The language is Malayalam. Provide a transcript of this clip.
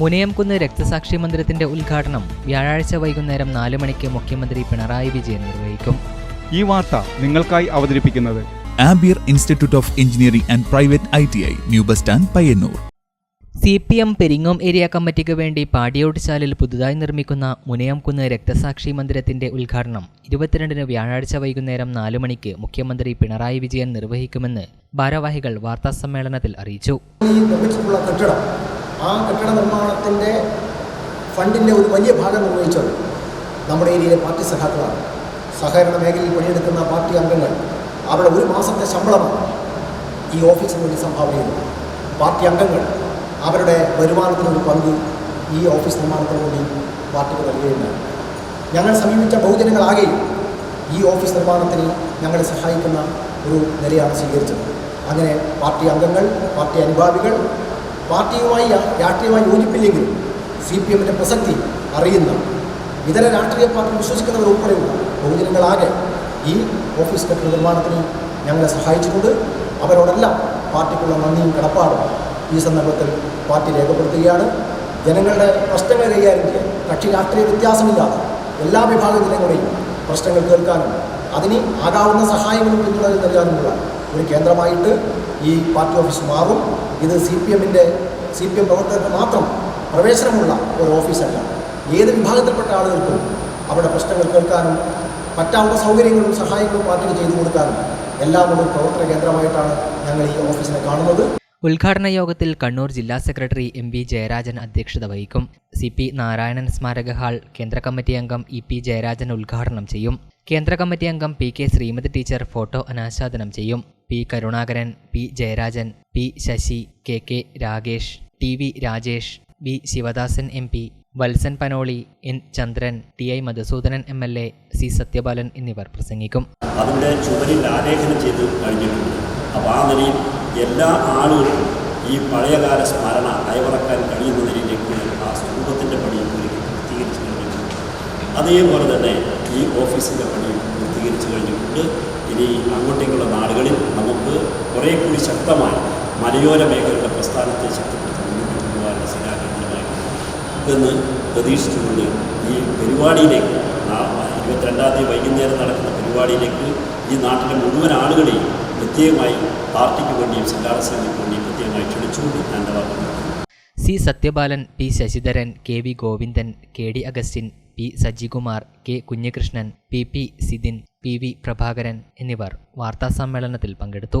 മുനയംകുന്ന് രക്തസാക്ഷി മന്ദിരത്തിന്റെ ഉദ്ഘാടനം വ്യാഴാഴ്ച വൈകുന്നേരം നാല് മണിക്ക് മുഖ്യമന്ത്രി പിണറായി വിജയൻ നിർവഹിക്കും. ഈ വാർത്ത നിങ്ങൾക്കായി അവതരിപ്പിക്കുന്നത് ampere institute of engineering and private I T I new bus stand Payyanur. C P M Peringom area കമ്മിറ്റിക്ക് വേണ്ടി പാടിയോട്ടുചാലിൽ പുതുതായി നിർമ്മിക്കുന്ന മുനയംകുന്ന് രക്തസാക്ഷി മന്ദിരത്തിന്റെ ഉദ്ഘാടനം ഇരുപത്തിരണ്ടിന് വ്യാഴാഴ്ച വൈകുന്നേരം നാല് മണിക്ക് മുഖ്യമന്ത്രി പിണറായി വിജയൻ നിർവഹിക്കുമെന്ന് ഭാരവാഹികൾ വാർത്താസമ്മേളനത്തിൽ അറിയിച്ചു. ആ കെട്ടിട നിർമ്മാണത്തിന്റെ ഫണ്ടിന്റെ ഒരു വലിയ ഭാഗം നിർവഹിച്ചത് നമ്മുടെ ഏരിയയിലെ പാർട്ടി സഖാക്കളാണ്. സഹകരണ മേഖലയിൽ പണിയെടുക്കുന്ന പാർട്ടി അംഗങ്ങൾ അവരുടെ ഒരു മാസത്തെ ശമ്പളമാണ് ഈ ഓഫീസിന് വേണ്ടി സംഭാവന ചെയ്യുന്നത് പാർട്ടി അംഗങ്ങൾ അവരുടെ വരുമാനത്തിനൊരു പങ്ക് ഈ ഓഫീസ് നിർമ്മാണത്തിന് വേണ്ടി പാർട്ടിക്ക് നൽകുകയുണ്ടായി. ഞങ്ങൾ സമീപിച്ച ബഹുജനങ്ങളാകെയും ഈ ഓഫീസ് നിർമ്മാണത്തിന് ഞങ്ങളെ സഹായിക്കുന്ന ഒരു നിലയാണ് സ്വീകരിച്ചത്. അങ്ങനെ പാർട്ടി അംഗങ്ങൾ പാർട്ടി അനുഭാവികൾ പാർട്ടിയുമായി രാഷ്ട്രീയമായി യോജിപ്പില്ലെങ്കിലും സി പി എമ്മിന്റെ പ്രസക്തി അറിയുന്ന ഇതര രാഷ്ട്രീയ പാർട്ടി വിശ്വസിക്കുന്നവർ ഉൾപ്പെടെയുള്ള ബഹുജനങ്ങളാകെ ഈ ഓഫീസ് കെട്ടിട നിർമ്മാണത്തിന് ഞങ്ങളെ സഹായിച്ചിട്ടുണ്ട്. അവരോടെല്ലാം പാർട്ടിക്കുള്ള നന്ദിയും കടപ്പാടും ഈ സന്ദർഭത്തിൽ പാർട്ടി രേഖപ്പെടുത്തുകയാണ്. ജനങ്ങളുടെ പ്രശ്നങ്ങൾ കൈകാര്യം ചെയ്യാൻ കക്ഷി രാഷ്ട്രീയ വ്യത്യാസമില്ലാതെ എല്ലാ വിഭാഗം ജനങ്ങളെയും പ്രശ്നങ്ങൾ തീർക്കാനും അതിന് ആകാവുന്ന സഹായങ്ങളും പിന്തുണ നൽകാനുമുള്ള ഒരു കേന്ദ്രമായിട്ട് ഈ പാർട്ടി ഓഫീസ് മാറും. ഇത് സി പി എമ്മിന്റെ സി പി എം പ്രവർത്തകർക്ക് മാത്രം പ്രവേശനമുള്ള ഒരു ഓഫീസല്ല. ഏത് വിഭാഗത്തിൽപ്പെട്ട ആളുകൾക്കും അവരുടെ പ്രശ്നങ്ങൾ കേൾക്കാനും പറ്റാവുന്ന സൗകര്യങ്ങളും സഹായങ്ങളും പാർട്ടിക്ക് ചെയ്തു കൊടുക്കാനും എല്ലാമുള്ള പ്രവർത്തന കേന്ദ്രമായിട്ടാണ് ഞങ്ങൾ ഈ ഓഫീസിനെ കാണുന്നത്. ഉദ്ഘാടന യോഗത്തിൽ കണ്ണൂർ ജില്ലാ സെക്രട്ടറി എം വി ജയരാജൻ അധ്യക്ഷത വഹിക്കും. സി പി നാരായണൻ സ്മാരക ഹാൾ കേന്ദ്ര കമ്മിറ്റി അംഗം ഇ പി ജയരാജൻ ഉദ്ഘാടനം ചെയ്യും. കേന്ദ്ര കമ്മിറ്റി അംഗം P K Sreemathi teacher photo അനാച്ഛാദനം ചെയ്യും. P Karunakaran P Jayarajan P Sasi K K Rakesh T V Rajesh B Sivadasan M P Valsan Panoli N Chandran T I Madhusoodanan M L A C Sathyapalan എന്നിവർ പ്രസംഗിക്കും. അതിന്റെ ചുവരിൽ ആലേഖനം ചെയ്ത് കഴിഞ്ഞിട്ടുണ്ട്. അപ്പോൾ ആ നിലയിൽ എല്ലാ ആളുകളും ഈ പഴയകാല സ്മരണ അയവിറക്കാൻ കഴിയുന്ന നിലയിലേക്ക് ആ സ്തൂപത്തിന്റെ പണി പൂർത്തീകരിച്ചു കഴിഞ്ഞിട്ടുണ്ട് അതേപോലെ തന്നെ ഈ ഓഫീസിന്റെ പണി പൂർത്തീകരിച്ചു കഴിഞ്ഞിട്ടുണ്ട്. ഇനി അങ്ങോട്ടേക്കുള്ള നാടുകളിൽ നമുക്ക് കുറേ കൂടി ശക്തമായി മലയോര മേഖലയുടെ പ്രസ്ഥാനത്തെ ശക്തിപ്പെടുത്തി മുന്നോട്ട് എന്ന് പ്രതീക്ഷിച്ചുകൊണ്ട് ഈ പരിപാടിയിലേക്ക് ഇരുപത്തിരണ്ടാം തീയതി വൈകുന്നേരം നടക്കുന്ന പരിപാടിയിലേക്ക് ഈ നാട്ടിലെ മുഴുവൻ ആളുകളെയും പ്രത്യേകമായി പാർട്ടിക്ക് വേണ്ടിയും സംഘാടനത്തിന് വേണ്ടിയും പ്രത്യേകമായി ക്ഷണിച്ചുകൊണ്ട് ഞാൻ. C. Sathyabalan P. Sasidharan K. V. Govindan K. D. Augustine P Sajikumar K Kunhikrishnan P P Sidhin P V Prabhakaran എന്നിവർ വാർത്താസമ്മേളനത്തിൽ പങ്കെടുത്തു.